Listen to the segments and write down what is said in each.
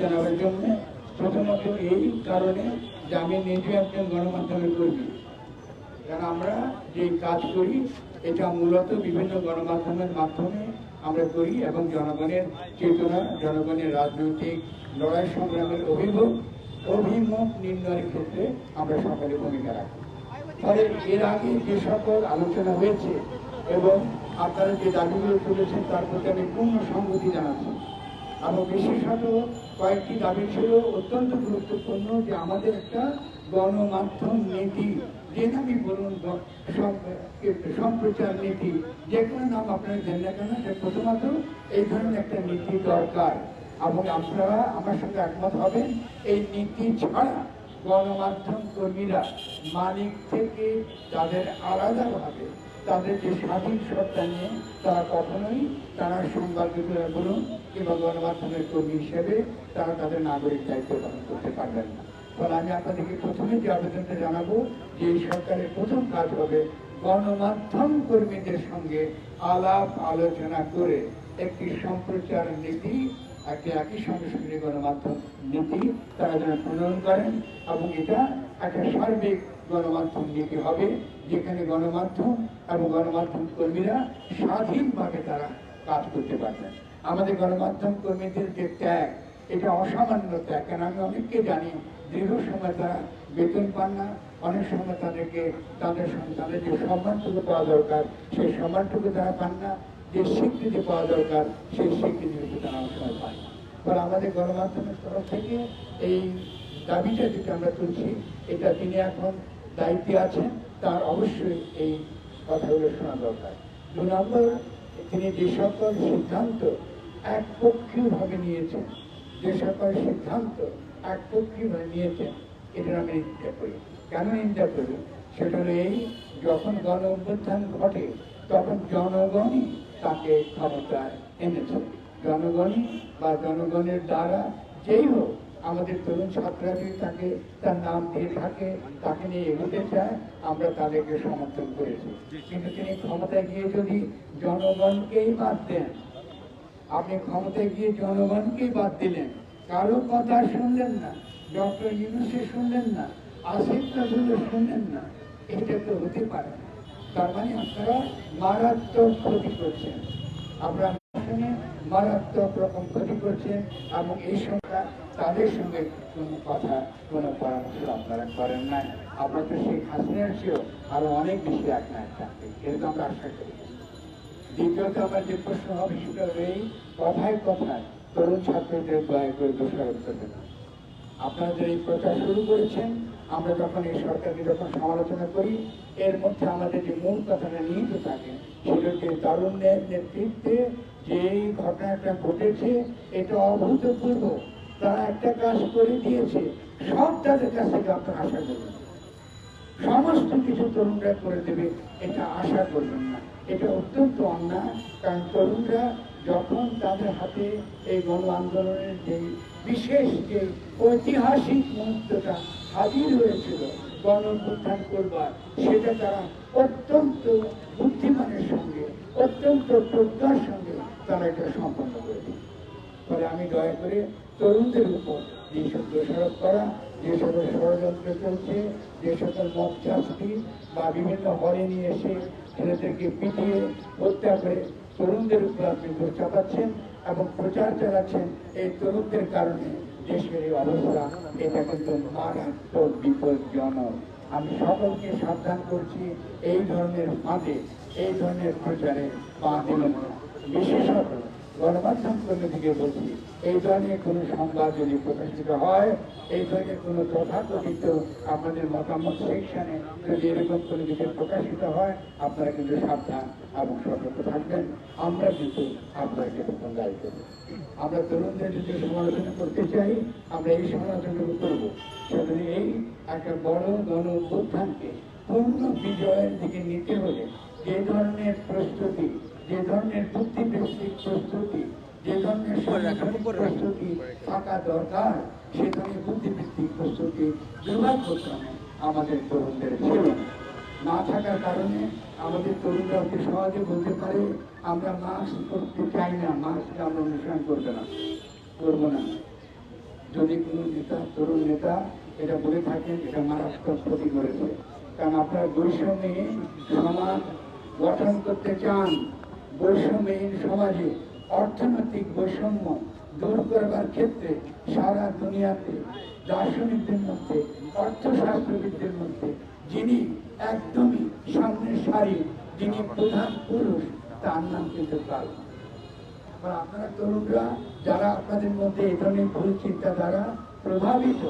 জানাবার জন্য প্রথমত এই কারণে যে আমি নিজে একজন গণমাধ্যমের কর্মী। কারণ আমরা যে কাজ করি, এটা মূলত বিভিন্ন গণমাধ্যমের মাধ্যমে আমরা করি এবং জনগণের চেতনা, জনগণের রাজনৈতিক লড়াই সংগ্রামের অভিমুখ অভিমুখ নির্ণয়ের ক্ষেত্রে আমরা সকালে ভূমিকা রাখি। ফলে এর আগে যে সকল আলোচনা হয়েছে এবং আপনারা যে দাবিগুলো তুলেছেন, তার প্রতি আমি পূর্ণ সংগতি জানাচ্ছি। এবং বিশেষত কয়েকটি দাবি ছিল অত্যন্ত গুরুত্বপূর্ণ যে আমাদের একটা গণমাধ্যম নীতি, যে নামই বলুন সম্প্রচার নীতি, যে কোনো নাম আপনারা দেন না কেন প্রথমত এই ধরনের একটা নীতি দরকার। এবং আপনারা আমার সঙ্গে একমত হবেন, এই নীতি ছাড়া গণমাধ্যম কর্মীরা মালিক থেকে তাদের আলাদাভাবে তাদের যে স্বাধীন সত্তা নিয়ে তারা কখনোই তারা সংবাদ বলুন কিংবা গণমাধ্যমের কর্মী হিসেবে তারা তাদের নাগরিক দায়িত্ব পালন করতে পারবেন না। ফলে আমি আপনাদেরকে প্রথমে যে আবেদনটা জানাব যে এই সরকারের প্রথম কাজ হবে গণমাধ্যম কর্মীদের সঙ্গে আলাপ আলোচনা করে একটি সম্প্রচার নীতি একটি একই সঙ্গে সঙ্গে গণমাধ্যম নীতি তারা যেন প্রণয়ন করেন এবং এটা একটা সার্বিক গণমাধ্যম নীতি হবে, যেখানে গণমাধ্যম এবং গণমাধ্যম কর্মীরা স্বাধীনভাবে তারা কাজ করতে পারবেন। আমাদের গণমাধ্যম কর্মীদের যে ত্যাগ, এটা অসামান্য ত্যাগ। কেন? আমি অনেককে জানি, দীর্ঘ সময় তারা বেতন পান না, অনেক সময় তাদেরকে, তাদের সঙ্গে তাদের যে সম্মানটুকু পাওয়া দরকার, সেই সম্মানটুকু তারা পান না। যে স্বীকৃতি পাওয়া দরকার, সেই স্বীকৃতি কিন্তু তারা অনেক সময় পায় ফলে আমাদের গণমাধ্যমের তরফ থেকে এই দাবিটা যেটা আমরা তুলছি, এটা তিনি এখন দায়িত্বে আছেন, তার অবশ্যই এই কথাগুলো শোনা দরকার। দু নম্বর, তিনি যে সকল সিদ্ধান্ত একপক্ষীয়ভাবে নিয়েছেন, যে সকল সিদ্ধান্ত একপক্ষীয়ভাবে নিয়েছেন এটা আমি নিন্দা করি। কেন নিন্দা করি? সেটা হলো এই, যখন গণ অভ্যুত্থান ঘটে, তখন জনগণই তাকে ক্ষমতায় এনেছে। জনগণই বা জনগণের দ্বারা যেই হোক, আমাদের তরুণ ছাত্ররা তাকে, তার নাম দিয়ে থাকে, তাকে নিয়ে এগোতে চায়, আমরা তাদেরকে সমর্থন করেছি। কিন্তু তিনি ক্ষমতায় গিয়ে যদি জনগণকেই বাদ দেন, আপনি ক্ষমতায় গিয়ে জনগণকেই বাদ দিলেন, কারও কথা শুনলেন না, ডক্টর ইউনুসে শুনলেন না, আসিফ নজরুল শুনলেন না, এটা তো হতে পারে না। তার মানে আপনারা মারাত্মক ক্ষতি করছেন। আপনারা মারাত্মক রকম ক্ষতি করছেন এবং এই সরকার তাদের সঙ্গে কোনো কথা, কোনো পরামর্শ আপনারা করেন না আপনারা তো শেখ হাসিনার চেয়েও আরও অনেক বেশি না চাকরি। এরকম আমরা আশা করি। দ্বিতীয়ত আমার যে প্রশ্ন হবে সেটা এই, কথায় কথায় তরুণ ছাত্রদের দয়া করে দোষারোপ করবেন না। আপনারা যে এই প্রচার শুরু করেছেন আমরা যখন এই সরকারকে যখন সমালোচনা করি, এর মধ্যে আমাদের যে মূল কথাটা নিহিত থাকে, সেটা হচ্ছে তারুণ্যের নেতৃত্বে যে ঘটনাটা ঘটেছে, এটা অভূতপূর্ব। তারা একটা কাজ করে দিয়েছে, সব তাদের কাছ থেকে আপনারা আশা করবেন। সমস্ত কিছু তরুণরা করে দেবে, এটা আশা করবেন না। এটা অত্যন্ত অন্যায়, কারণ তরুণরা যখন তাদের হাতে এই গণ আন্দোলনের যে বিশেষ যে ঐতিহাসিক মুহূর্তটা হাজির হয়েছিল গণ অভ্যুত্থান করবার, সেটা তারা অত্যন্ত বুদ্ধিমানের সঙ্গে, অত্যন্ত প্রজ্ঞার সঙ্গে তারা এটা সম্পন্ন করেছে। ফলে আমি দয়া করে তরুণদের উপর যে সব দোষারোপ করা, যে সকল ষড়যন্ত্র চলছে, যে সকল মত চাষটি বা বিভিন্ন হলে নিয়ে এসে ছেলেদেরকে পিটিয়ে হত্যা করে তরুণদের উপর আপনি দোষ চাপাচ্ছেন এবং প্রচার চালাচ্ছেন এই তরুণদের কারণে। দেশের এই অবস্থা, এটা কিন্তু মারাত্মক বিপজ্জনক। আমি সকলকে সাবধান করছি, এই ধরনের ফাঁদে, এই ধরনের প্রচারে পা দেবেন বিশেষত গণমাধ্যম কর্মী থেকে বলছি এই ধরনের কোনো সংবাদ যদি প্রকাশিত হয় এই ধরনের কোনো তথাকথিত আপনাদের মতামত সেকশনে যদি এরকম কোনো কিছু প্রকাশিত হয়, আপনারা কিন্তু সাবধান এবং সতর্ক থাকবেন। আমরা কিন্তু আপনাকে তখন দায়ী করব। আমরা তরুণদের যদি সমালোচনা করতে চাই, আমরা এই সমালোচনাগুলো করব। সেটা এই একটা বড় গণ অভ্যুত্থানকে পূর্ণ বিজয়ের দিকে নিতে হলে যে ধরনের প্রস্তুতি যে ধরনের বুদ্ধিবৃত্তিক প্রস্তুতি যে ধরনের প্রস্তুতি থাকা দরকার সে ধরনের বুদ্ধিবৃত্তিক প্রস্তুতি দুর্ভাগ্যক্রমে আমাদের তরুণদের ছিল না। থাকার কারণে আমাদের তরুণরা অতি সহজে বলতে পারে আমরা মাস্ক করতে চাই না মাস্ক আমরা অনুসরণ করবে না করব না। যদি কোনো নেতা তরুণ নেতা এটা বলে থাকেন এটা মারাত্মক ক্ষতি করেছে। কারণ আপনারা বৈষম্যহীন সমাজ গঠন করতে চান বৈষম্যহীন সমাজে অর্থনৈতিক বৈষম্য দূর করবার ক্ষেত্রে সারা দুনিয়াতে দার্শনিকদের মধ্যে, অর্থশাস্ত্রবিদদের মধ্যে, যিনি একদমই সামনের সারি, যিনি প্রধান পুরুষ, তার নাম কিন্তু কাল। আর আপনারা তরুণরা, যারা আপনাদের মধ্যে এই ধরনের ভুল চিন্তাধারা প্রভাবিত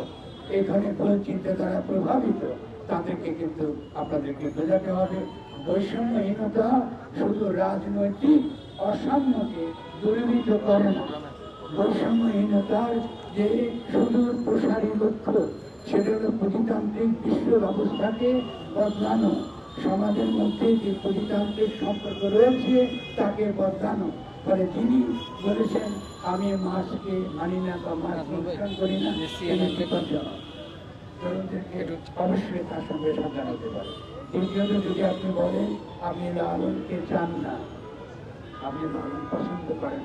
এই ধরনের ভুল চিন্তাধারা প্রভাবিত, তাদেরকে কিন্তু আপনাদেরকে বোঝাতে হবে। বৈষম্যহীনতা শুধু রাজনৈতিক অসাম্যকে দূরীভূত করে না। বৈষম্যহীনতার যে সুদূর প্রসারী লক্ষ্য, সেটা হলো প্রতিতান্ত্রিক বিশ্ব ব্যবস্থাকে বদলানো। সমাজের মধ্যে যে প্রতিতান্ত্রিক সম্পর্ক রয়েছে, তাকে বদলানো। ফলে তিনি বলেছেন, আমি মাছকে মানি না বা মাছ অনুষ্ঠান করি না বিপজ্জনক অবশ্যই তার সঙ্গে সাবধান হতে পারে দ্বিতীয়ত যদি আপনি বলেন আপনি লালনকে চান না। আপনি লালন পছন্দ করেন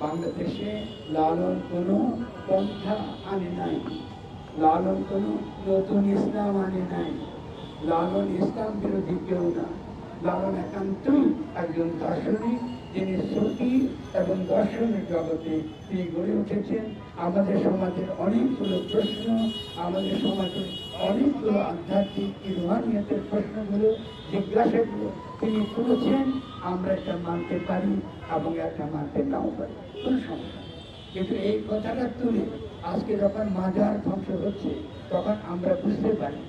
বাংলাদেশে লালন কোনো পন্থা আনে নাই। লালন কোনো নতুন ইসলাম আনে নাই। লালন ইসলাম বিরোধী কেউ না। লালন একান্তই একজন দার্শনিক যিনি শ্রুতি এবং দর্শনের জগতে তিনি গড়ে উঠেছেন। আমাদের সমাজের অনেকগুলো প্রশ্ন, আমাদের সমাজের অনেকগুলো আধ্যাত্মিক রোহানিয়াতের প্রশ্নগুলো জিজ্ঞাসাগুলো তিনি তুলেছেন, আমরা এটা মানতে পারি এবং এটা মানতে নাও পারি কোনো সমস্যা। কিন্তু এই কথাটা তুলে আজকে যখন মাজার ধ্বংস হচ্ছে, তখন আমরা বুঝতে পারি